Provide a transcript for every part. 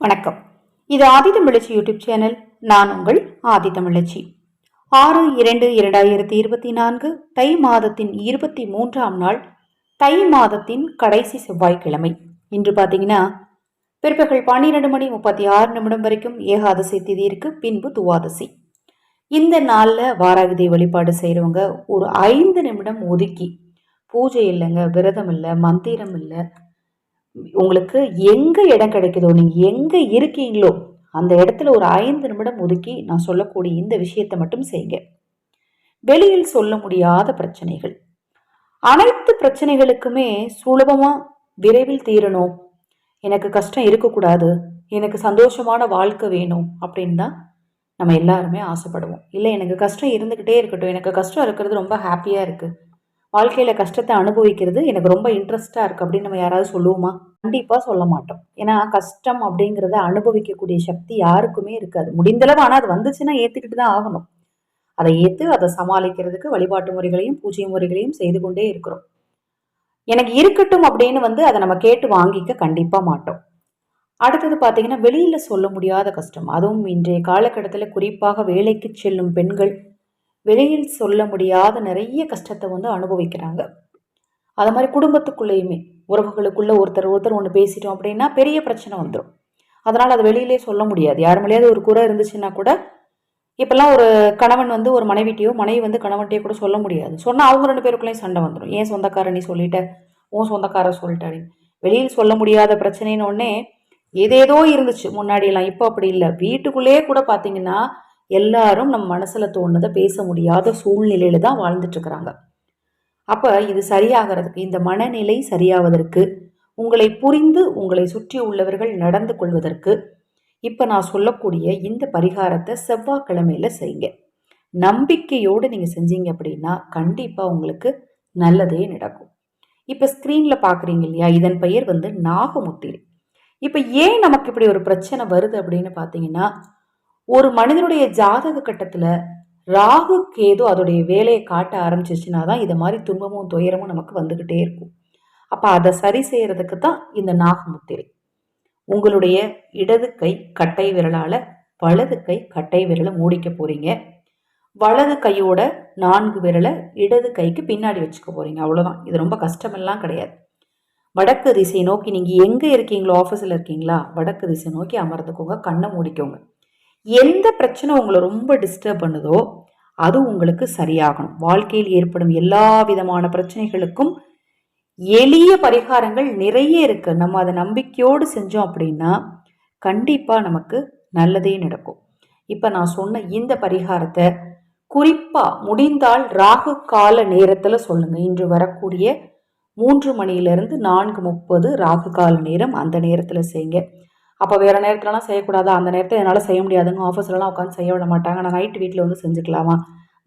வணக்கம். இது ஆதிதமிழச்சி YouTube channel. நான் உங்கள் ஆதிதமிழச்சி ஆறு இரண்டு இரண்டாயிரத்தி இருபத்தி நான்கு தை மாதத்தின் இருபத்தி மூன்றாம் நாள் தை மாதத்தின் கடைசி செவ்வாய்க்கிழமை. இன்று பார்த்தீங்கன்னா பிற்பகல் பன்னிரெண்டு மணி முப்பத்தி ஆறு நிமிடம் வரைக்கும் ஏகாதசி திதி இருக்கு பின்பு துவாதசி. இந்த நாளில் வாராகிதை வழிபாடு செய்கிறவங்க ஒரு ஐந்து நிமிடம் ஒதுக்கி பூஜை இல்லைங்க விரதம் இல்லை மந்திரம் இல்லை உங்களுக்கு எங்கே இடம் கிடைக்குதோ நீங்கள் எங்கே இருக்கீங்களோ அந்த இடத்துல ஒரு ஐந்து நிமிடம் ஒதுக்கி நான் சொல்லக்கூடிய இந்த விஷயத்தை மட்டும் செய்யுங்க. வெளியில் சொல்ல முடியாத பிரச்சனைகள். அனைத்து பிரச்சனைகளுக்குமே சுலபமாக விரைவில் தீரணும். எனக்கு கஷ்டம் இருக்கக்கூடாது எனக்கு சந்தோஷமான வாழ்க்கை வேணும் அப்படின்னு தான் நம்ம எல்லாருமே ஆசைப்படுவோம். இல்லை எனக்கு கஷ்டம் இருந்துக்கிட்டே இருக்கட்டும் எனக்கு கஷ்டம் இருக்கிறது ரொம்ப ஹாப்பியாக இருக்குது வாழ்க்கையில் கஷ்டத்தை அனுபவிக்கிறது எனக்கு ரொம்ப இன்ட்ரெஸ்ட்டாக இருக்குது அப்படின்னு நம்ம யாராவது சொல்லுவோமா? கண்டிப்பாக சொல்ல மாட்டோம். ஏன்னா கஷ்டம் அப்படிங்கிறத அனுபவிக்கக்கூடிய சக்தி யாருக்குமே இருக்காது. முடிந்தளவு ஆனால் அது வந்துச்சுன்னா ஏற்றுக்கிட்டு தான் ஆகணும். அதை ஏற்று அதை சமாளிக்கிறதுக்கு வழிபாட்டு முறைகளையும் பூஜை முறைகளையும் செய்து கொண்டே இருக்கிறோம். எனக்கு இருக்கட்டும் அப்படின்னு வந்து அதை நம்ம கேட்டு வாங்கிக்க கண்டிப்பாக மாட்டோம். அடுத்தது பார்த்தீங்கன்னா வெளியில் சொல்ல முடியாத கஷ்டம். அதுவும் இன்றைய காலகட்டத்தில் குறிப்பாக வேலைக்கு செல்லும் பெண்கள் வெளியில் சொல்ல முடியாத நிறைய கஷ்டத்தை வந்து அனுபவிக்கிறாங்க. அது மாதிரி குடும்பத்துக்குள்ளேயுமே. உறவுகளுக்குள்ளே ஒருத்தர் ஒருத்தர் ஒன்று பேசிட்டோம் அப்படின்னா பெரிய பிரச்சனை வந்துடும் அதனால் அதை வெளியிலே சொல்ல முடியாது. யார் மேலேயாவது ஒரு குறை இருந்துச்சுன்னா கூட இப்போல்லாம் ஒரு கணவன் வந்து ஒரு மனைவிட்டையோ மனைவி வந்து கணவன்கிட்டயோ கூட சொல்ல முடியாது. சொன்னால் அவங்க ரெண்டு பேருக்குள்ளேயும் சண்டை வந்துடும் ஏன் சொந்தக்காரன் நீ சொல்லிட்ட? உன் சொந்தக்காரன் சொல்லிட்டாரு வெளியில் சொல்ல முடியாத பிரச்சனைன்னு ஒன்னே ஏதேதோ இருந்துச்சு. முன்னாடியெல்லாம் இப்போ அப்படி இல்லை. வீட்டுக்குள்ளேயே கூட பார்த்தீங்கன்னா எல்லாரும் நம்ம மனசில் தோணுதை பேச முடியாத சூழ்நிலையில தான் வாழ்ந்துட்டுருக்குறாங்க அப்போ இது சரியாகிறதுக்கு இந்த மனநிலை சரியாவதற்கு உங்களை புரிந்து உங்களை சுற்றி உள்ளவர்கள் நடந்து கொள்வதற்கு இப்போ நான் சொல்லக்கூடிய இந்த பரிகாரத்தை செவ்வாய்க்கிழமையில் செய்யுங்க. நம்பிக்கையோடு நீங்கள் செஞ்சீங்க அப்படின்னா கண்டிப்பாக உங்களுக்கு நல்லதே நடக்கும். இப்போ ஸ்க்ரீனில் பார்க்குறீங்க இல்லையா இதன் பெயர் வந்து நாகமுத்திரை. இப்போ ஏன் நமக்கு இப்படி ஒரு பிரச்சனை வருது அப்படின்னு பார்த்தீங்கன்னா ஒரு மனிதனுடைய ஜாதக கட்டத்தில் ராகு கேது அதோடைய வேலையை காட்ட ஆரம்பிச்சிச்சுன்னா தான் இது மாதிரி துன்பமும் துயரமும் நமக்கு வந்துக்கிட்டே இருக்கும். அப்போ அதை சரி செய்கிறதுக்கு தான் இந்த நாகமுத்திரை. உங்களுடைய இடது கை கட்டை விரலால் வலது கை கட்டை விரலை மூடிக்க போகிறீங்க வலது கையோட நான்கு விரலை இடது கைக்கு பின்னாடி வச்சுக்க போகிறீங்க அவ்வளோதான் இது ரொம்ப கஷ்டமெல்லாம் கிடையாது. வடக்கு திசை நோக்கி நீங்கள் எங்கே இருக்கீங்களோ ஆஃபீஸில் இருக்கீங்களா வடக்கு திசை நோக்கி அமர்ந்துக்கோங்க கண்ணை மூடிக்கோங்க. எந்த பிரச்சனை உங்களை ரொம்ப டிஸ்டர்ப் பண்ணுதோ அது உங்களுக்கு சரியாகணும். வாழ்க்கையில் ஏற்படும் எல்லா விதமான பிரச்சனைகளுக்கும் எளிய பரிகாரங்கள் நிறைய இருக்கு. நம்ம அதை நம்பிக்கையோடு செஞ்சோம் அப்படின்னா கண்டிப்பாக நமக்கு நல்லதே நடக்கும். இப்போ நான் சொன்ன இந்த பரிகாரத்தை குறிப்பாக முடிந்தால் ராகு கால நேரத்தில் சொல்லுங்கள் இன்று வரக்கூடிய மூன்று மணியிலிருந்து நான்கு முப்பது ராகு கால நேரம் அந்த நேரத்தில் செய்யுங்க. அப்போ வேறு நேரத்துலலாம் செய்யக்கூடாது? அந்த நேரத்தை என்னால் செய்ய முடியாதுங்க. ஆஃபீஸ்லலாம் உட்காந்து செய்ய விட மாட்டாங்க. நான் நைட்டு வீட்டில் வந்து செஞ்சுக்கலாமா?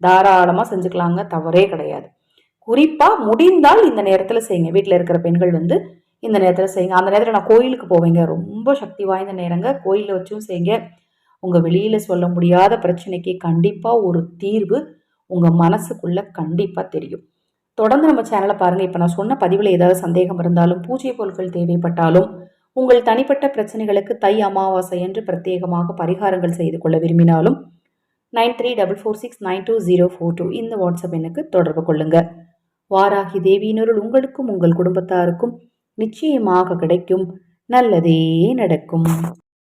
தாராளமாக செஞ்சுக்கலாங்க. தவறே கிடையாது. குறிப்பாக முடிந்தால் இந்த நேரத்தில் செய்யுங்க. வீட்டில் இருக்கிற பெண்கள் வந்து இந்த நேரத்தில் செய்யுங்க. அந்த நேரத்தில் நான் கோயிலுக்கு போவேங்க. ரொம்ப சக்தி வாய்ந்த நேரங்க. கோயிலில் வச்சும் செய்யுங்க. உங்கள் வெளியில் சொல்ல முடியாத பிரச்சனைக்கு கண்டிப்பாக ஒரு தீர்வு உங்கள் மனசுக்குள்ளே கண்டிப்பாக தெரியும். தொடர்ந்து நம்ம சேனலை பாருங்கள் இப்போ நான் சொன்ன பதிவில் ஏதாவது சந்தேகம் இருந்தாலும் பூஜை பொருட்கள் தேவைப்பட்டாலும் உங்கள் தனிப்பட்ட பிரச்சனைகளுக்கு தை அமாவாசை என்று பிரத்யேகமாக பரிகாரங்கள் செய்து கொள்ள விரும்பினாலும் nine three double four six nine two zero four two இந்த வாட்ஸ்அப் எனக்கு தொடர்பு கொள்ளுங்க. வாராகி தேவியினருள் உங்களுக்கும் உங்கள் குடும்பத்தாருக்கும் நிச்சயமாக கிடைக்கும். நல்லதே நடக்கும்.